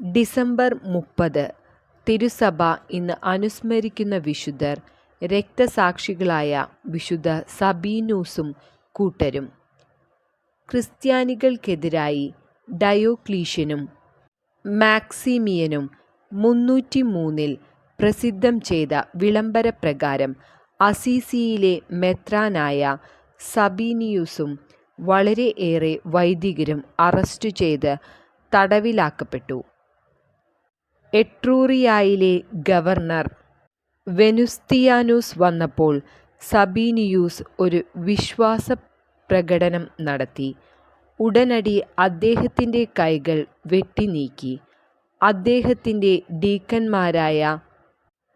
December മുപ്പത് തിരുസഭ ഇന്ന് അനുസ്മരിക്കുന്ന വിശുദ്ധർ രക്തസാക്ഷികളായ വിശുദ്ധ സബീനൂസും കൂട്ടരും ക്രിസ്ത്യാനികൾക്കെതിരായി ഡയോക്ലീഷ്യനും മാക്സിമിയനും മുന്നൂറ്റി മൂന്നിൽ പ്രസിദ്ധം ചെയ്ത വിളംബരപ്രകാരം അസീസിയിലെ മെത്രാനായ സബീനിയൂസും വളരെയേറെ വൈദികരും അറസ്റ്റ് ചെയ്ത് തടവിലാക്കപ്പെട്ടു. എട്രൂറിയായിലെ ഗവർണർ വെനുസ്തിയാനൂസ് വന്നപ്പോൾ സബീനിയൂസ് ഒരു വിശ്വാസ പ്രകടനം നടത്തി. ഉടനടി അദ്ദേഹത്തിന്റെ കൈകൾ വെട്ടിനീക്കി. അദ്ദേഹത്തിന്റെ ഡീക്കന്മാരായ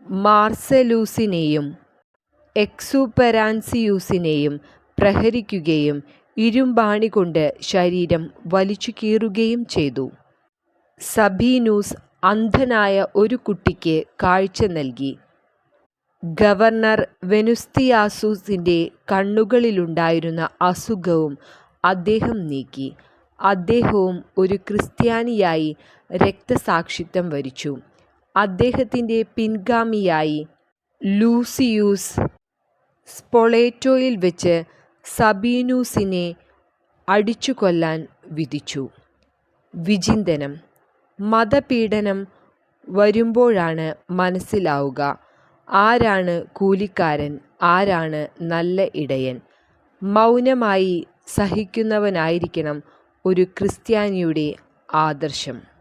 മാർസലൂസിനെയും എക്സുപെരാൻസിയൂസിനെയും പ്രഹരിക്കുകയും ഇരുമ്പാണി കൊണ്ട് ശരീരം വലിച്ചു കീറുകയും ചെയ്തു. സബീനൂസ് അന്ധനായ ഒരു കുട്ടിക്ക് കാഴ്ച നൽകി. ഗവർണർ വെനുസ്തിയാസൂസിന്റെ കണ്ണുകളിലുണ്ടായിരുന്ന അസുഖവും അദ്ദേഹം നീക്കി. അദ്ദേഹവും ഒരു ക്രിസ്ത്യാനിയായി രക്തസാക്ഷിത്വം വരിച്ചു. അദ്ദേഹത്തിന്റെ പിൻഗാമിയായി ലൂസിയൂസ് സ്പൊളേറ്റോയിൽ വെച്ച് സബീനൂസിനെ അടിച്ചുകൊല്ലാൻ വിധിച്ചു. വിചിന്തനം മതപീഡനം വരുമ്പോഴാണ് മനസ്സിലാവുക ആരാണ് കൂലിക്കാരൻ ആരാണ് നല്ല ഇടയൻ. മൗനമായി സഹിക്കുന്നവനായിരിക്കണം ഒരു ക്രിസ്ത്യാനിയുടെ ആദർശം.